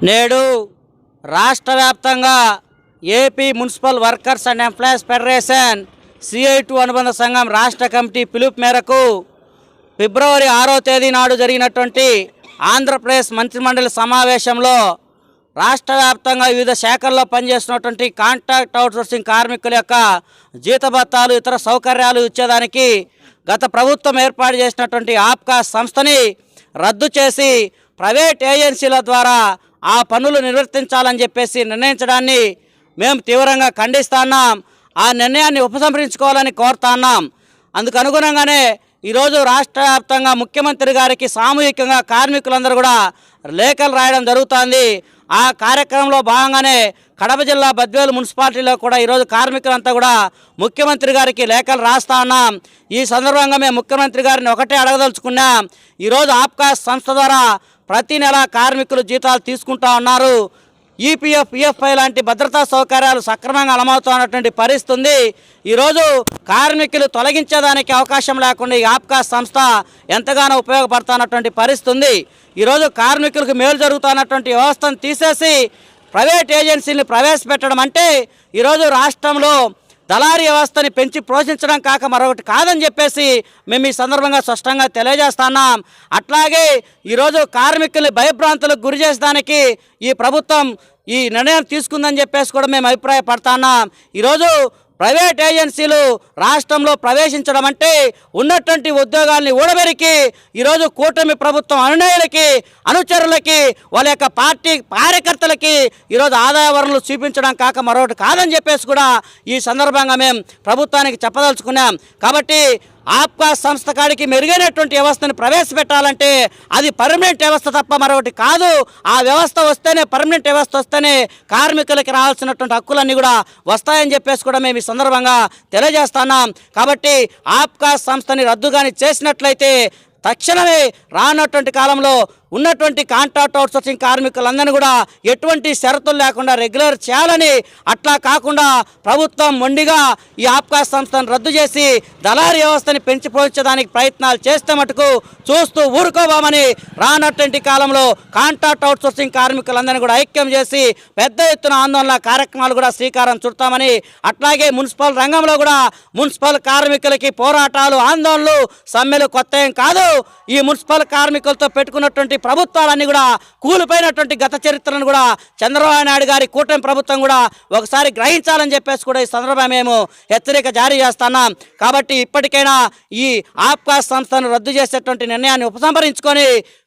నేడు రాష్ట్ర వ్యాప్తంగా AP municipal workers and employees federation CITU అనుబంధ సంఘం రాష్ట్ర కమిటీ పిలుపు మేరకు ఫిబ్రవరి ఆరో తేదీ నాడు జరిగినటువంటి ఆంధ్రప్రదేశ్ మంత్రిమండలి సమావేశంలో రాష్ట్ర వ్యాప్తంగా వివిధ శాఖల్లో పనిచేస్తున్నటువంటి కాంట్రాక్ట్ అవుట్సోర్సింగ్ కార్మికుల యొక్క జీతభత్తాలు ఇతర సౌకర్యాలు ఇచ్చేదానికి గత ప్రభుత్వం ఏర్పాటు చేసినటువంటి ఆప్కా సంస్థని రద్దు చేసి ప్రైవేట్ ఏజెన్సీల ద్వారా ఆ పనులు నిర్వర్తించాలని చెప్పేసి నిర్ణయించడాన్ని మేము తీవ్రంగా ఖండిస్తున్నాం ఆ నిర్ణయాన్ని ఉపసంహరించుకోవాలని కోరుతున్నాం అందుకు అనుగుణంగానే ఈరోజు రాష్ట్ర వ్యాప్తంగా ముఖ్యమంత్రి గారికి సామూహికంగా కార్మికులందరూ కూడా లేఖలు రాయడం జరుగుతోంది. ఆ కార్యక్రమంలో భాగంగానే కడప జిల్లా బద్వేలు మున్సిపాలిటీలో కూడా ఈరోజు కార్మికులంతా కూడా ముఖ్యమంత్రి గారికి లేఖలు రాస్తా ఉన్నాం. ఈ సందర్భంగా మేము ముఖ్యమంత్రి గారిని ఒకటే అడగదలుచుకున్నాం. ఈరోజు ఆప్కాస్ సంస్థ ద్వారా ప్రతి నెల కార్మికులు జీతాలు తీసుకుంటా ఉన్నారు. ఈపీఎఫ్ ఈఎఫ్ఐ లాంటి భద్రతా సౌకర్యాలు సక్రమంగా అమలవుతున్నటువంటి పరిస్థితి ఉంది. ఈరోజు కార్మికులు తొలగించేదానికి అవకాశం లేకుండా ఈ ఆప్కా సంస్థ ఎంతగానో ఉపయోగపడుతున్నటువంటి పరిస్థితి ఉంది. ఈరోజు కార్మికులకు మేలు జరుగుతున్నటువంటి వ్యవస్థను తీసేసి ప్రైవేట్ ఏజెన్సీని ప్రవేశపెట్టడం అంటే ఈరోజు రాష్ట్రంలో దళారీ వ్యవస్థని పెంచి పోషించడం కాక మరొకటి కాదని చెప్పేసి మేము ఈ సందర్భంగా స్పష్టంగా తెలియజేస్తున్నాం అట్లాగే ఈరోజు కార్మికుల్ని భయభ్రాంతులకు గురి చేసేదానికి ఈ ప్రభుత్వం ఈ నిర్ణయం తీసుకుందని చెప్పేసి కూడా మేము అభిప్రాయపడుతున్నాం ఈరోజు ప్రైవేట్ ఏజెన్సీలు రాష్ట్రంలో ప్రవేశించడం అంటే ఉన్నటువంటి ఉద్యోగాల్ని ఊడబెరికి ఈరోజు కూటమి ప్రభుత్వం అనునయులకి అనుచరులకి వాళ్ళ యొక్క పార్టీ కార్యకర్తలకి ఈరోజు ఆదాయ వనరులు చూపించడం కాక మరొకటి కాదని చెప్పేసి కూడా ఈ సందర్భంగా మేము ప్రభుత్వానికి చెప్పదలుచుకున్నాం. కాబట్టి ఆప్కా సంస్థ కాడికి మెరుగైనటువంటి వ్యవస్థను ప్రవేశపెట్టాలంటే అది పర్మనెంట్ వ్యవస్థ తప్ప మరొకటి కాదు. ఆ వ్యవస్థ వస్తేనే పర్మనెంట్ వ్యవస్థ వస్తేనే కార్మికులకి రావాల్సినటువంటి హక్కులన్నీ కూడా వస్తాయని చెప్పేసి కూడా మేము ఈ సందర్భంగా తెలియజేస్తున్నాం. కాబట్టి ఆప్కా సంస్థని రద్దు కానీ చేసినట్లయితే తక్షణమే రానటువంటి కాలంలో ఉన్నటువంటి కాంట్రాక్ట్ అవుట్సోర్సింగ్ కార్మికులందరినీ కూడా ఎటువంటి షరతులు లేకుండా రెగ్యులర్ చేయాలని అట్లా కాకుండా ప్రభుత్వం మొండిగా ఈ ఆప్కా సంస్థను రద్దు చేసి దళారీ వ్యవస్థని పెంచి పోల్చడానికి ప్రయత్నాలు చేస్తే మటుకు చూస్తూ ఊరుకోవామని రానటువంటి కాలంలో కాంట్రాక్ట్ అవుట్సోర్సింగ్ కార్మికులందరినీ కూడా ఐక్యం చేసి పెద్ద ఎత్తున ఆందోళన కార్యక్రమాలు కూడా శ్రీకారం చుడతామని అట్లాగే మున్సిపల్ రంగంలో కూడా మున్సిపల్ కార్మికులకి పోరాటాలు ఆందోళనలు సమ్మెలు కొత్త ఏం కాదు. ఈ మున్సిపల్ కార్మికులతో పెట్టుకున్నటువంటి ప్రభుత్వాలన్నీ కూడా కూలిపోయినటువంటి గత చరిత్రను కూడా చంద్రబాబు నాయుడు గారి కూటమి ప్రభుత్వం కూడా ఒకసారి గ్రహించాలని చెప్పేసి కూడా ఈ సందర్భంగా మేము హెచ్చరిక జారీ చేస్తున్నాం. కాబట్టి ఇప్పటికైనా ఈ ఆప్కా సంస్థను రద్దు చేసేటువంటి నిర్ణయాన్ని ఉపసంహరించుకొని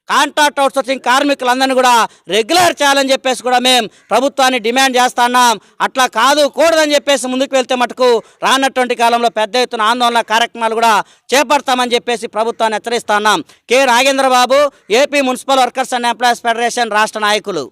కాంట్రాక్ట్ అవుట్సోర్సింగ్ కార్మికులందరినీ కూడా రెగ్యులర్ చేయాలని చెప్పేసి కూడా మేము ప్రభుత్వాన్ని డిమాండ్ చేస్తున్నాం అట్లా కాదు కూడదని చెప్పేసి ముందుకు వెళ్తే మటుకు రానటువంటి కాలంలో పెద్ద ఎత్తున ఆందోళన కార్యక్రమాలు కూడా చేపడతామని చెప్పేసి ప్రభుత్వాన్ని హెచ్చరిస్తున్నాం K Nagendrababu AP municipal workers and employees federation రాష్ట్ర నాయకులు.